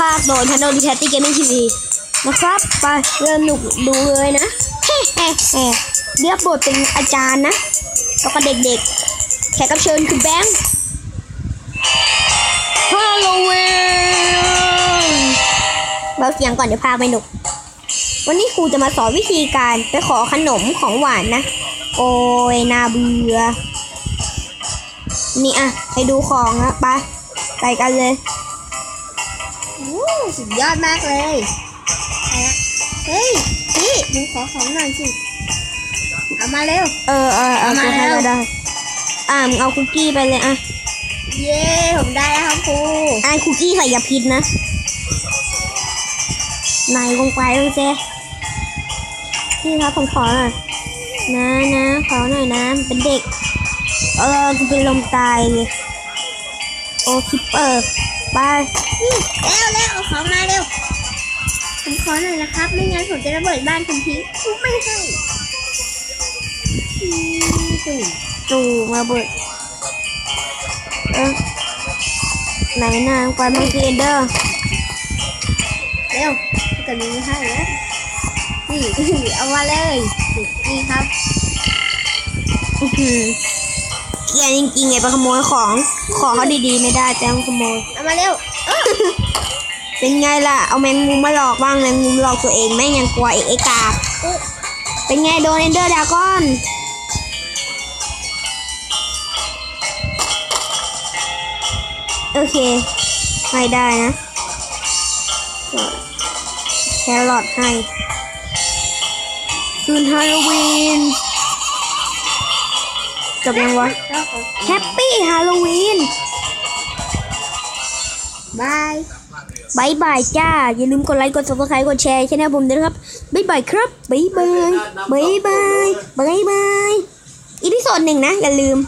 ภาคโดยทันโดดิแทตตี้เกมมิ่งทีวีนะครับ ไปเริ่มหนุกดูเลยนะเฮ้เฮ้เรียบบทเป็นอาจารย์นะแล้วก็เด็กๆ แขกรับเชิญคือแบงค์ฮาโลวีนเบาเสียงก่อนเดี๋ยวพาไปหนุก วันนี้ครูจะมาสอนวิธีการไปขอขนมของหวานนะ โอ้ยนาเบื่อนี่อะให้ดูของนะไปไปกันเลย สุดยอดมากเลยไปละเฮ้ยพี่หนูขอของหน่อยสิ เอามาเร็ว เออเออเอาเอามาไปให้แล้วก็ได้ อ่ามึงเอาคุกกี้ไปเลยอะ เย้ผมได้แล้วครับครูไอ้คุกกี้ใส่ยาพิษนะนายลงไปแล้วเจ๊พี่ครับผมขอหน่อยนะนะขอหน่อยนะ เป็นเด็ก เออกูเป็นลมตายเลยโอ้ คิปเปอร์ไปนี่เร็วเร็วเอาของมาเร็วผมขอหน่อยนะครับ ไม่งั้นผมจะระเบิดบ้านคุณทิ้งกูไม่ให้อืมตุ่มจู่มาเบิดเออไหนนางไปมังกีเดอร์เร็วถ้าเกิดมีไม่ให้แล้วนี่เอามาเลยนี่ครับอื้อหือ เกลียร์จริงๆไงไปขโมยของขอเขาดีๆไม่ได้แต่ต้องขโมยเอามาเร็วเออเป็นไงล่ะเอาแมงมุมมาหลอกบ้างแมงมุมหลอกตัวเองแม่งยังกลัวไอ้ไอ้กากเออเป็นไงโดนเอนเดอร์ดากอนโอเค ไม่ได้นะแครอทให้คืนฮาโลวีน จบยังวะแล้วขอแฮปปี้ฮาโลวีนบายบายบายจ้า อย่าลืมกดไลค์ กด subscribe กดแชร์ช่องผมด้วยนะครับบายบายครับบายบายบายบายบายบายอีพิโซดหนึ่งนะ อย่าลืม